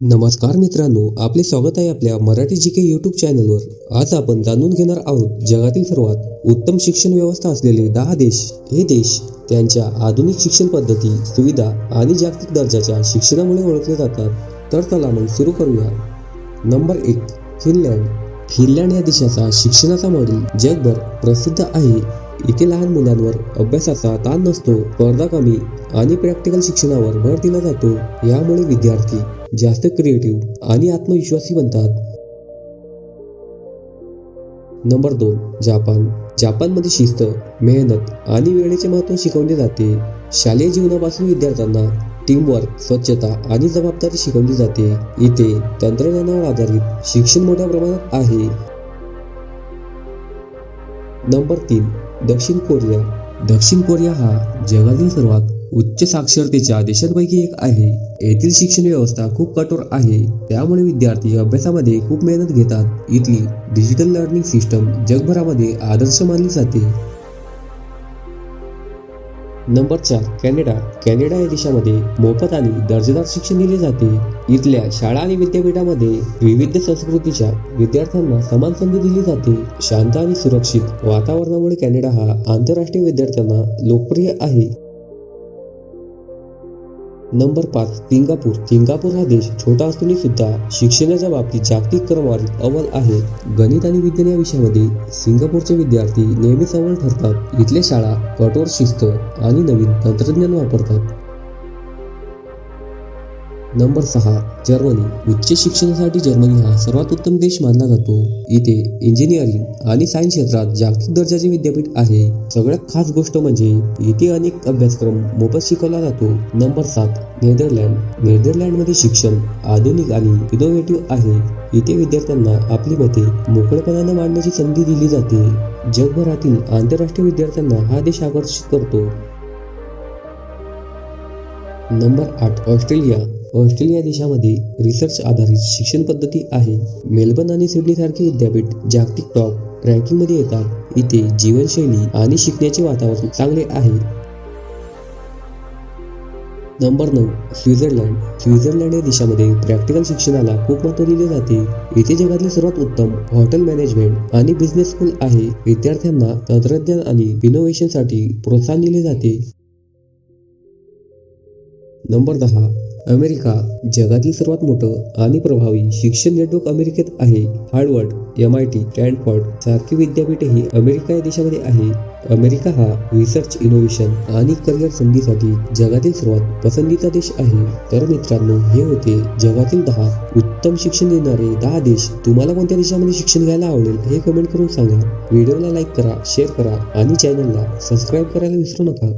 नमस्कार मित्रांनो आपले स्वागत आहे आपल्या मराठी जी के यूट्यूब चॅनलवर आज आपण जाणून घेणार आहोत जगातील सर्वात उत्तम शिक्षण व्यवस्था असलेले दहा देश. हे देश त्यांच्या आधुनिक शिक्षण पद्धती सुविधा आणि जागतिक दर्जाच्या शिक्षणामुळे ओळखले जातात. तर चला मग सुरू करूया. नंबर एक फिनलँड. फिनलँड या देशाचा शिक्षणाचा मॉडेल जगभर प्रसिद्ध आहे. इथे लहान मुलांवर अभ्यासाचा ताण नसतो स्पर्धा कमी आणि प्रॅक्टिकल शिक्षणावर भर दिला जातो. यामुळे विद्यार्थी जास्त क्रिएटिव्ह आणि आत्मविश्वासी बनतात. नंबर दोन जापान. जापानमध्ये शिस्त मेहनत आणि वेळेचे महत्त्व शिकवले जाते. शालेय जीवनापासून विद्यार्थ्यांना टीमवर्क स्वच्छता आणि जबाबदारी शिकवली जाते. इथे तंत्रज्ञानावर आधारित शिक्षण मोठ्या प्रमाणात आहे. नंबर तीन दक्षिण कोरिया. दक्षिण कोरिया हा जगातील सर्वात उच्च साक्षरतेच्या देशांपैकी एक आहे. येथील शिक्षण व्यवस्था खूप कठोर आहे. त्यामुळे विद्यार्थी अभ्यासामध्ये खूप मेहनत घेतात. इथली डिजिटल लर्निंग सिस्टम जगभरामध्ये आदर्श मानली जाते. नंबर चार कॅनडा. कॅनडा या देशामध्ये मोफत आणि दर्जेदार शिक्षण दिले जाते. इथल्या शाळा आणि विद्यापीठामध्ये विविध संस्कृतीच्या विद्यार्थ्यांना समान संधी दिली जाते. शांत आणि सुरक्षित वातावरणामुळे कॅनडा हा आंतरराष्ट्रीय विद्यार्थ्यांना लोकप्रिय आहे. नंबर पाच सिंगापूर. सिंगापूर हा देश छोटा असूनही सुद्धा शिक्षणाच्या बाबतीत जागतिक क्रमवारीत अव्वल आहे. गणित आणि विज्ञान या विषयामध्ये सिंगापूरचे विद्यार्थी नेहमीच अव्वल ठरतात. इथल्या शाळा कठोर शिस्त आणि नवीन तंत्रज्ञान वापरतात. नंबर सहा जर्मनी. उच्च शिक्षणासाठी जर्मनी हा सर्वात उत्तम देश मानला जातो. इथे इंजिनिअरिंग आणि सायन्स क्षेत्रात जागतिक दर्जाचे विद्यापीठ आहे. सगळ्यात खास गोष्ट म्हणजे इथे अनेक अभ्यासक्रम मोफत शिकवला जातो. नंबर सात नेदरलँड. नेदरलँडमध्ये शिक्षण आधुनिक आणि इनोव्हेटिव्ह आहे. इथे विद्यार्थ्यांना आपली मते मोकळेपणाने मांडण्याची संधी दिली जाते. जगभरातील आंतरराष्ट्रीय विद्यार्थ्यांना हा देश आकर्षित करतो. नंबर आठ ऑस्ट्रेलिया. ऑस्ट्रेलिया देशामध्ये रिसर्च आधारित शिक्षण पद्धती आहे. मेलबर्न आणि सिडनीसारखी विद्यापीठ जागतिक टॉप रँकिंगमध्ये येतात. इथे जीवनशैली आणि शिकण्याचे वातावरण चांगले आहे. नंबर नऊ स्वित्झर्लंड. स्वित्झर्लंड या देशामध्ये प्रॅक्टिकल शिक्षणाला खूप महत्त्व दिले जाते. इथे जगातील सर्वात उत्तम हॉटेल मॅनेजमेंट आणि बिझनेस स्कूल आहे. विद्यार्थ्यांना तंत्रज्ञान आणि इनोव्हेशनसाठी प्रोत्साहन दिले जाते. नंबर दहा अमेरिका जगातील सर्वात मोठं आणि प्रभावी शिक्षण नेटवर्क अमेरिकेत आहे. Harvard M I T Stanford सारखी विद्यापीठेही अमेरिका या देशामध्ये आहे. अमेरिका हा रिसर्च इनोव्हेशन आणि करिअर संधीसाठी जगातील सर्वात पसंतीचा देश आहे. तर मित्रांनो हे होते जगातील दहा उत्तम शिक्षण देणारे दहा देश. तुम्हाला कोणत्या देशामध्ये शिक्षण घ्यायला आवडेल हे कमेंट करून सांगा. व्हिडिओला लाईक करा शेअर करा आणि चॅनलला सबस्क्राईब करायला विसरू नका.